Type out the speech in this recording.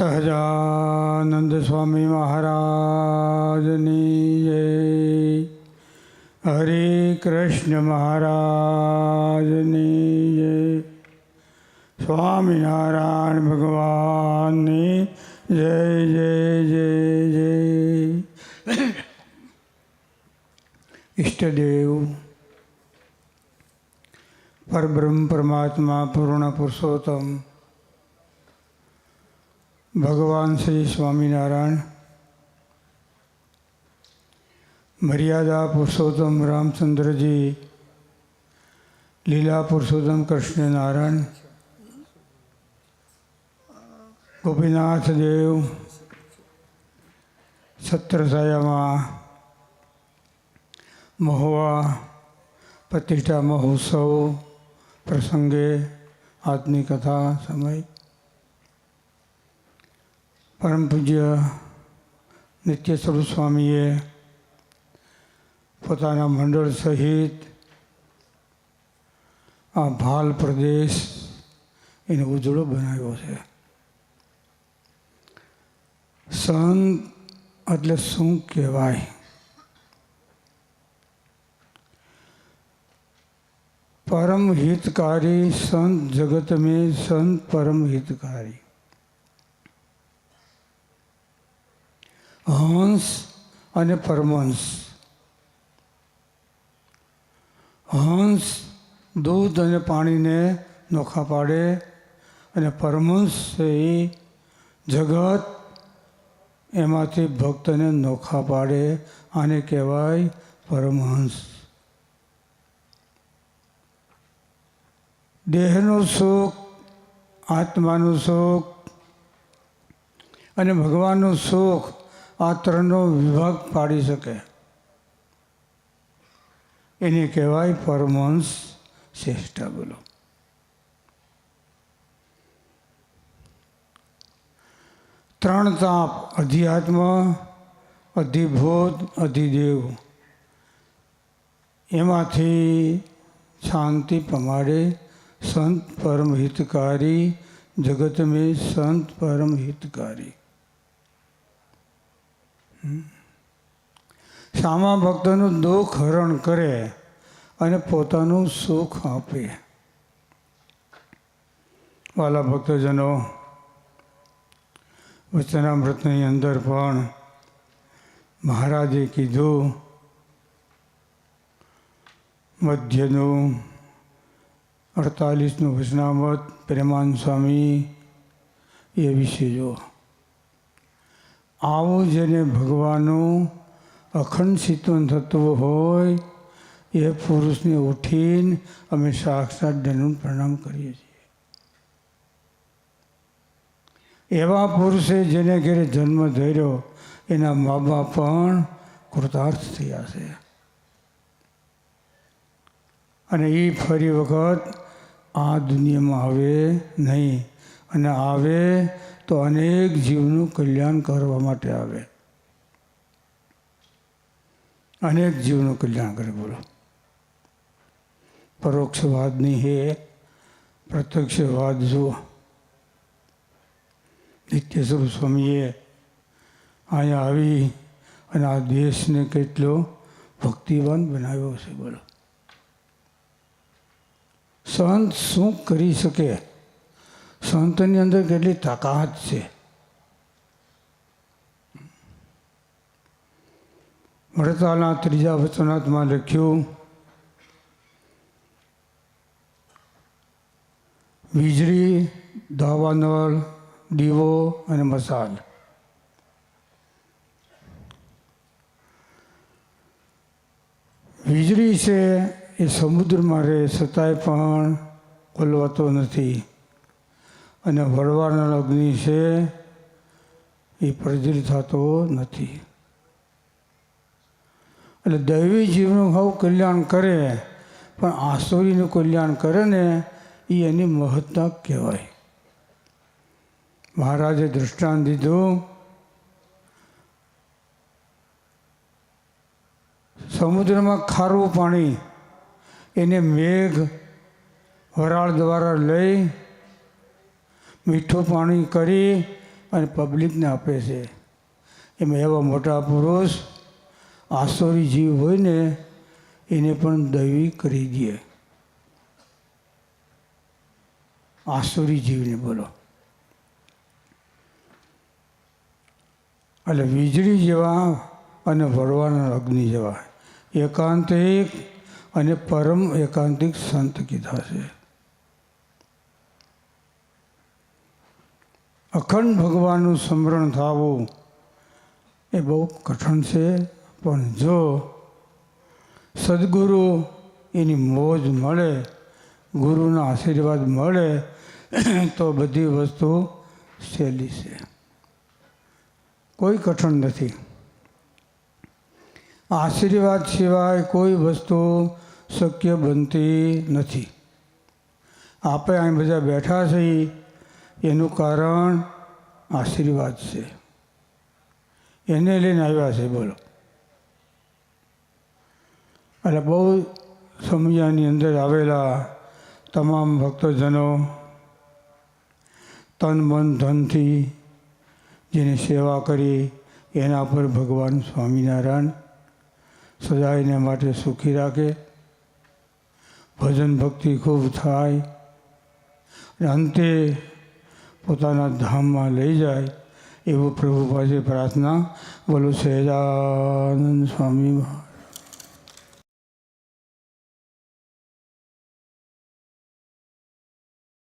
સહજાનંદ સ્વામી મહારાજની જય હરે કૃષ્ણ મહારાજની જય સ્વામિનારાયણ ભગવાનની જય જય જય જય ઈષ્ટદેવ પરબ્રહ્મ પરમાત્મા પૂર્ણ પુરુષોત્તમ ભગવાન શ્રી સ્વામિનારાયણ, મર્યાદા પુરુષોત્તમ રામચંદ્રજી, લીલા પુરુષોત્તમ કૃષ્ણનારાયણ, ગોપીનાથ દેવ, છત્રછાયામાં, મહુવા પ્રતિષ્ઠા મહોત્સવ પ્રસંગે આજની કથા સમય પરમ પૂજ્ય નિત્ય સ્વરૂપ સ્વામીએ પોતાના મંડળ સહિત આ ભાલ પ્રદેશ એને ઉજળો બનાવ્યો છે. સંત એટલે શું કહેવાય? પરમ હિતકારી સંત જગત મેં સંત પરમ હિતકારી. હંસ અને પરમહંસ. હંસ દૂધ અને પાણીને નોખા પાડે અને પરમહંસ એ જગત એમાંથી ભક્તને નોખા પાડે, આને કહેવાય પરમહંસ. દેહનું સુખ, આત્માનું સુખ અને ભગવાનનું સુખ આ ત્રણનો વિભાગ પાડી શકે. એને કહેવાય પરમહંસ શ્રેષ્ઠા બોલો. ત્રણ તાપ અધિઆત્મ અધિભૂત, અધિદેવ. એમાંથી શાંતિ પમાડે સંત પરમ હિતકારી જગત મેં સંત પરમ હિતકારી સામા ભક્તનું દુઃખ હરણ કરે અને પોતાનું સુખ આપે. વાલા ભક્તજનો વચનામૃતની અંદર પણ મહારાજે કીધું, મધ્યનું અડતાલીસનું વચનામૃત પ્રેમાન સ્વામી એ વિશે જો આવું જેને ભગવાનનું અખંડ ચિંતન થતું હોય, એ પુરુષને ઉઠીને અમે સાક્ષાત દંડ પ્રણામ કરીએ છીએ. એવા પુરુષે જેને ઘેરે જન્મ ધર્યો, એના મા બાપ પણ કૃતાર્થ થયા છે. અને એ ફરી વખત આ દુનિયામાં આવે નહીં. અને આવે તો અનેક જીવનું કલ્યાણ કરવા માટે આવે. અનેક જીવનું કલ્યાણ કરે, બોલો. પરોક્ષવાદની હે, પ્રત્યક્ષવાદ જુઓ. નિત્યસ્વરૂપ સ્વામીએ અહીંયા આવી અને આ દેશને કેટલો ભક્તિવાન બનાવ્યો છે, બોલો. સંત શું કરી શકે? સંતની અંદર કેટલી તાકાત છે? વડતાલના ત્રીજા વચનાથમાં લખ્યું, વીજળી, દાવાનળ, દીવો અને મસાલ. વીજળી છે એ સમુદ્રમાં રહે, છતાંય પણ ખોલવાતો નથી. અને વરવાના અગ્નિ છે એ પ્રજ્વલિત થતો નથી. એટલે દૈવી જીવનું ભાવ કલ્યાણ કરે, પણ આસુરીનું કલ્યાણ કરે ને એ એની મહત્તા કહેવાય. મહારાજે દૃષ્ટાંત દીધું, સમુદ્રમાં ખારું પાણી, એને મેઘ વરાળ દ્વારા લઈ મીઠું પાણી કરી અને પબ્લિકને આપે છે. એમાં એવા મોટા પુરુષ આસોરી જીવ હોય ને એને પણ દૈવી કરી દે. આસુરી જીવને બોલો. એટલે વીજળી જેવા અને વરવાના અગ્નિ જેવા એકાંતિક અને પરમ એકાંતિક સંત કીધા છે. અખંડ ભગવાનનું સ્મરણ થવું એ બહુ કઠણ છે, પણ જો સદગુરુ એની મોજ મળે, ગુરુના આશીર્વાદ મળે, તો બધી વસ્તુ સહેલી છે. કોઈ કઠણ નથી. આશીર્વાદ સિવાય કોઈ વસ્તુ શક્ય બનતી નથી. આપણે અહીં બધા બેઠા છીએ એનું કારણ આશીર્વાદ છે. એને લઈને આવ્યા છે, બોલો. એટલે બહુ સમયાની અંદર આવેલા તમામ ભક્તજનો તન મન ધનથી જેની સેવા કરી એના પર ભગવાન સ્વામિનારાયણ સદાયને માટે સુખી રાખે. ભજન ભક્તિ ખૂબ થાય. અને અંતે પોતાના ધામમાં લઈ જાય એવું પ્રભુ પાસે પ્રાર્થના. બોલો સહેજાનંદ સ્વામી મહારાજ.